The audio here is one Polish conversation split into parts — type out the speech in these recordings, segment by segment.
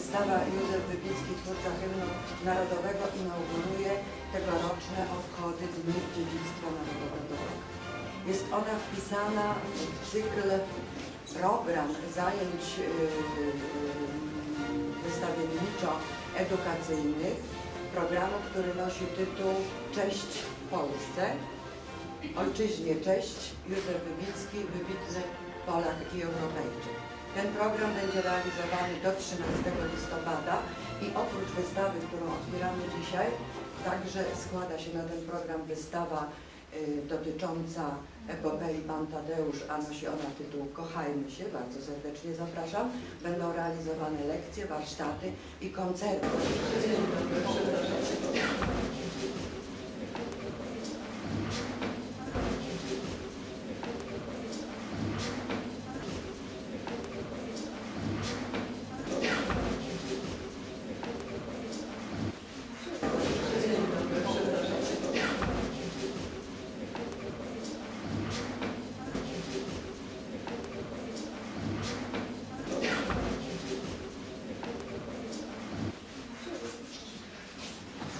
wystawa Józef Wybicki, twórca hymnu narodowego, inauguruje tegoroczne obchody Dni Dziedzictwa Narodowego. Jest ona wpisana w cykl program zajęć yy, wystawienniczo-edukacyjnych, programu, który nosi tytuł Cześć Polsce, Ojczyźnie Cześć, Józef Wybicki, wybitny Polak i Europejczyk. Ten program będzie realizowany do 13 listopada i oprócz wystawy, którą otwieramy dzisiaj, także składa się na ten program wystawa y, dotycząca epopei Pan Tadeusz, a nosi ona tytuł Kochajmy się, bardzo serdecznie zapraszam. Będą realizowane lekcje, warsztaty i koncerty.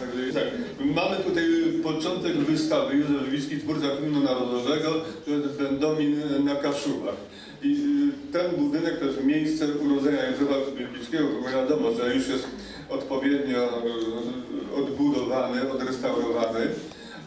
Także tak, mamy tutaj początek wystawy Józef Lewicki, twórca hymnu narodowego, to jest Będomin na Kaszubach. I y, ten budynek to jest miejsce urodzenia Józefa Wybickiego, bo wiadomo, że już jest odpowiednio y, odbudowany, odrestaurowany.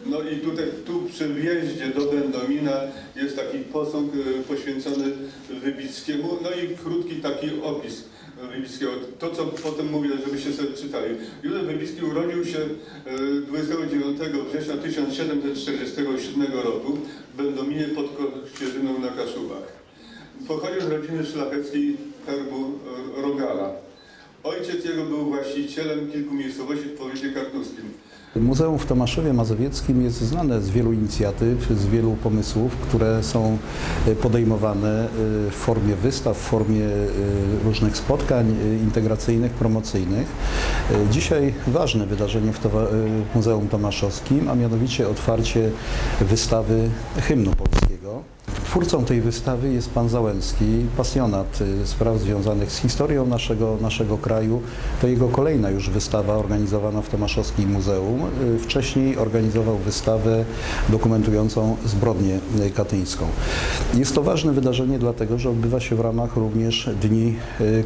No i tutaj, tu przy wjeździe do Będomina jest taki posąg y, poświęcony Wybickiemu, no i krótki taki opis Wybickiego. To, co potem mówię, żebyście sobie czytali. Józef Wybicki urodził się y, 29 września 1747 roku w pod Kościerzyną na Kaszubach. Pochodził z rodziny szlacheckiej herbu y, Rogala. Ojciec jego był właścicielem kilku miejscowości w powiecie kartuskim. Muzeum w Tomaszowie Mazowieckim jest znane z wielu inicjatyw, z wielu pomysłów, które są e, podejmowane e, w formie wystaw, w formie e, różnych spotkań integracyjnych, promocyjnych. Dzisiaj ważne wydarzenie w Towa- Muzeum Tomaszowskim, a mianowicie otwarcie wystawy hymnu polskiego. Twórcą tej wystawy jest pan Załęcki, pasjonat y, spraw związanych z historią naszego, naszego kraju. To jego kolejna już wystawa organizowana w Tomaszowskim Muzeum. Y, Wcześniej organizował wystawę dokumentującą zbrodnię y, katyńską. Jest to ważne wydarzenie dlatego, że odbywa się w ramach również Dni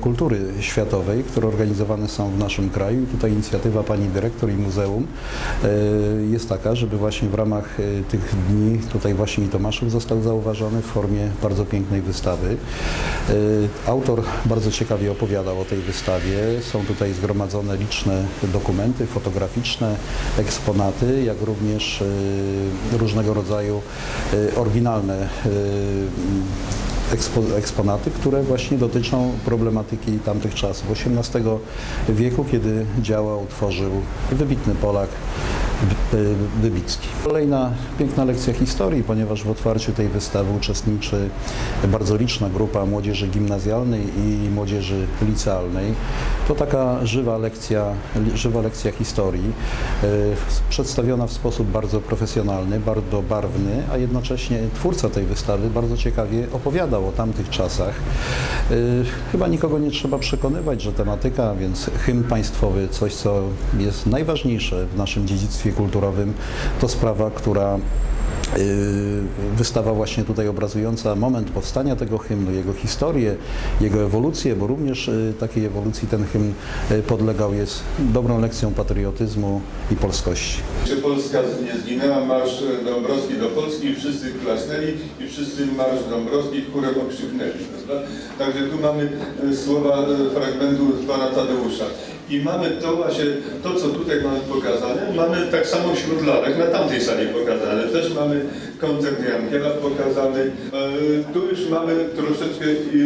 Kultury Światowej, które organizowane są w naszym kraju. Tutaj inicjatywa pani dyrektor i muzeum jest taka, żeby właśnie w ramach tych dni tutaj właśnie i Tomaszów został zauważony w formie bardzo pięknej wystawy. Y, Autor bardzo ciekawie opowiadał o tej wystawie. Są tutaj zgromadzone liczne dokumenty fotograficzne, eksponaty, jak również y, różnego rodzaju y, oryginalne ekspo, eksponaty, które właśnie dotyczą problematyki tamtych czasów. XVIII wieku, kiedy działał, tworzył wybitny Polak, Wybicki. Kolejna piękna lekcja historii, ponieważ w otwarciu tej wystawy uczestniczy bardzo liczna grupa młodzieży gimnazjalnej i młodzieży licealnej. To taka żywa lekcja, żywa lekcja historii, e, przedstawiona w sposób bardzo profesjonalny, bardzo barwny, a jednocześnie twórca tej wystawy bardzo ciekawie opowiadał o tamtych czasach. E, Chyba nikogo nie trzeba przekonywać, że tematyka, więc hymn państwowy, coś co jest najważniejsze w naszym dziedzictwie kulturowym, to sprawa, która Yy, Wystawa właśnie tutaj obrazująca moment powstania tego hymnu, jego historię, jego ewolucję, bo również yy, takiej ewolucji ten hymn yy, podlegał, jest dobrą lekcją patriotyzmu i polskości. Czy Polska nie zginęła, marsz Dąbrowski do Polski, wszyscy klasnęli i wszyscy marsz Dąbrowski chórem okrzyknęli. Także tu mamy e, słowa e, fragmentu pana Tadeusza. I mamy to właśnie, to co tutaj mamy pokazane, mamy tak samo wśród lalek na tamtej sali pokazane. Też mamy koncert Jankiela pokazany. E, Tu już mamy troszeczkę i,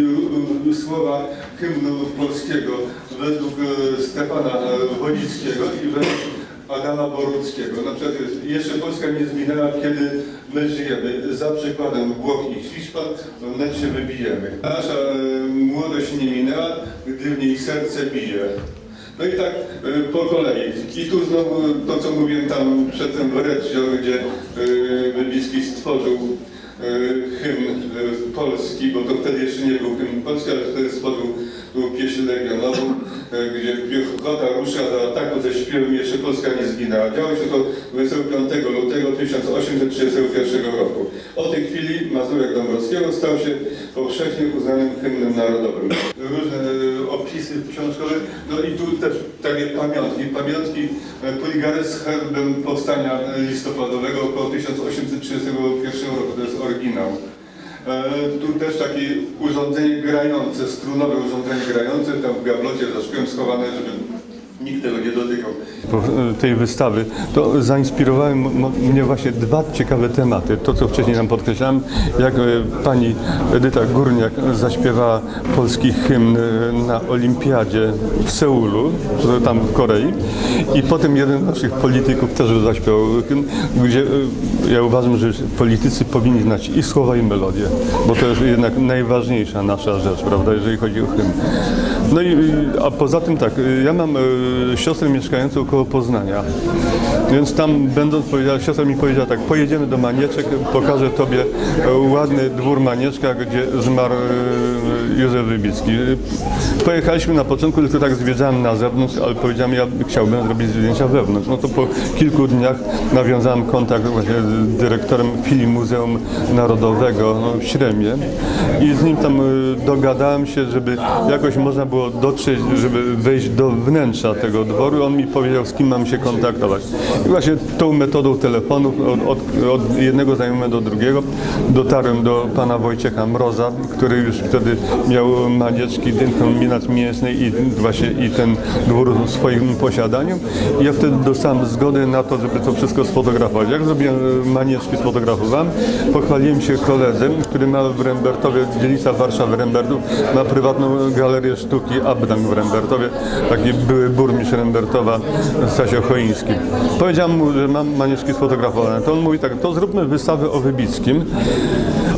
e, słowa hymnu polskiego według e, Stefana e, Wodzickiego i według Adama Boruckiego. Na przykład jeszcze Polska nie zginęła, kiedy my żyjemy. Za przykładem Włoch i Hiszpan, wnet się wybijemy. Nasza e, młodość nie minęła, gdy w niej serce bije. No i tak e, po kolei. I tu znowu to, co mówiłem tam przedtem w Redzio, gdzie e, Wybicki stworzył e, hymn polski, bo to wtedy jeszcze nie był hymn polski, ale wtedy stworzył tu pieśń legionową, e, Piechota ruszyła do ataku ze śpiewem Jeszcze Polska nie zginęła. Działo się to 25 lutego 1831 roku. Od tej chwili Mazurek Dąbrowskiego stał się powszechnie uznanym hymnem narodowym. Różne opisy książkowe, no i tu też takie pamiątki. Pamiątki e, Puligary z herbem powstania e, listopadowego około 1831 roku, to jest oryginał. E, Tu też takie urządzenie grające, strunowe urządzenie grające, tam w gablocie za szkłem schowane, żeby nikt tego nie dotykał. po e, tej wystawy, to zainspirowały mnie właśnie dwa ciekawe tematy. To, co wcześniej nam podkreślałem, jak e, pani Edyta Górniak zaśpiewała polski hymn e, na olimpiadzie w Seulu, tam w Korei i potem jeden z naszych polityków też zaśpiewał hymn, gdzie ja uważam, że politycy powinni znać i słowa i melodię, bo to jest jednak najważniejsza nasza rzecz, prawda, jeżeli chodzi o hymn. No i, a poza tym tak, ja mam e, siostrę mieszkającą koło Poznania, więc tam będąc powiedziała, siostra mi powiedziała tak, pojedziemy do Manieczek, pokażę Tobie e, ładny dwór Manieczka, gdzie zmarł e, Józef Wybicki. Pojechaliśmy na początku, tylko tak zwiedzałem na zewnątrz, ale powiedziałem, ja chciałbym zrobić zdjęcia wewnątrz. No to po kilku dniach nawiązałem kontakt właśnie z dyrektorem filii Muzeum Narodowego no, w Śremie i z nim tam e, dogadałem się, żeby jakoś można było dotrzeć, żeby wejść do wnętrza tego dworu. On mi powiedział, z kim mam się kontaktować. I właśnie tą metodą telefonów od, od, od jednego znajomego do drugiego dotarłem do pana Wojciecha Mroza, który już wtedy miał manieczki, ten kombinat mięsny i właśnie i ten dwór w swoim posiadaniu. I ja wtedy dostałem zgodę na to, żeby to wszystko sfotografować. Jak zrobiłem e, manieczki, sfotografowałem, pochwaliłem się koledze, który ma w Rembertowie, dzielnica Warszawy Rembertów, ma prywatną galerię sztuki Abdank w Rembertowie, taki były burmistrz Rembertowa Stasio Choiński. Powiedziałem mu, że mam manieczki sfotografowane. To on mówi tak, to zróbmy wystawę o Wybickim.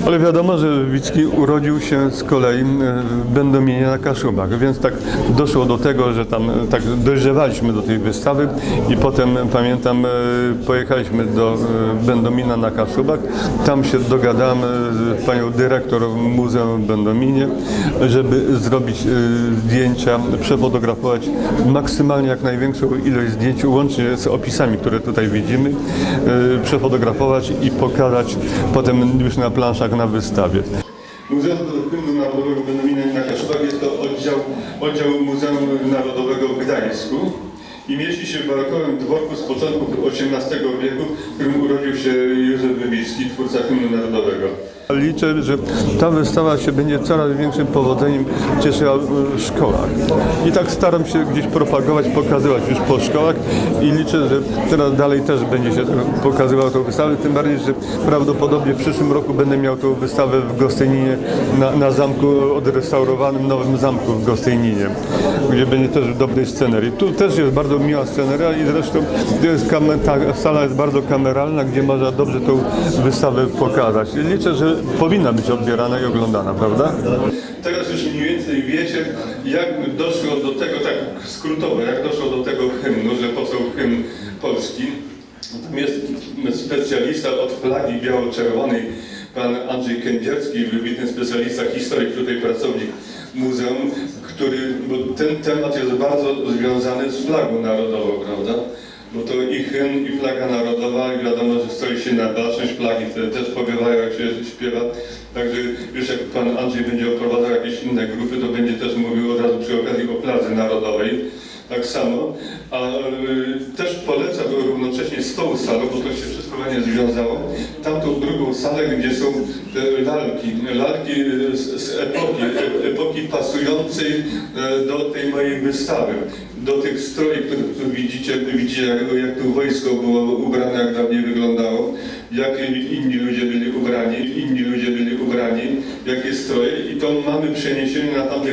Ale wiadomo, że Wybicki urodził się z kolei e, w Będominie na Kaszubach, więc tak doszło do tego, że tam e, tak dojrzewaliśmy do tej wystawy i potem pamiętam e, pojechaliśmy do Będomina na Kaszubach. Tam się dogadałem z panią dyrektor Muzeum w Będominie, żeby zrobić zdjęcia, przefotografować maksymalnie jak największą ilość zdjęć, łącznie z opisami, które tutaj widzimy, e, przefotografować i pokazać potem już na planszach na wystawie. Muzeum Hymnu Narodowego Benomina na Kaszubach jest to oddział, oddział Muzeum Narodowego w Gdańsku i mieści się w barokowym dworku z początku XVIII wieku, w którym urodził się Józef Wybicki, twórca hymnu narodowego. Liczę, że ta wystawa się będzie coraz większym powodzeniem cieszyła w szkołach. I tak staram się gdzieś propagować, pokazywać już po szkołach i liczę, że teraz dalej też będzie się pokazywał tą wystawę, tym bardziej, że prawdopodobnie w przyszłym roku będę miał tą wystawę w Gostyninie na, na zamku odrestaurowanym Nowym Zamku w Gostyninie, gdzie będzie też dobrej scenerii. Tu też jest bardzo miła sceneria i zresztą jest kamer, ta sala jest bardzo kameralna, gdzie można dobrze tą wystawę pokazać. I liczę, że powinna być odbierana i oglądana, prawda? Teraz już mniej więcej wiecie, jak doszło do tego, tak skrótowo, jak doszło do tego hymnu, że powstał hymn polski. Tam jest specjalista od flagi biało-czerwonej, pan Andrzej Kędzierski, wybitny specjalista, historyk, tutaj pracownik muzeum, który, bo ten temat jest bardzo związany z flagą narodową, prawda? Bo to i hymn, i flaga narodowa, i wiadomo, że stoi się na baczność flagi, które też powiewają, jak się śpiewa. Także już jak pan Andrzej będzie oprowadzał jakieś inne grupy, to będzie też mówił od razu przy okazji o fladze narodowej. Tak samo. A y, też polecam równocześnie z tą salą, bo to się wszystko fajnie związało, tamtą drugą salę, gdzie są lalki, lalki z, epoki, e- epoki pasującej e, do tej mojej wystawy, do tych stroi, które tu widzicie, widzicie jak, jak tu wojsko było ubrane, jak dawniej wyglądało, jak inni ludzie byli ubrani, inni ludzie byli ubrani, jakie stroje i to mamy przeniesienie na tamte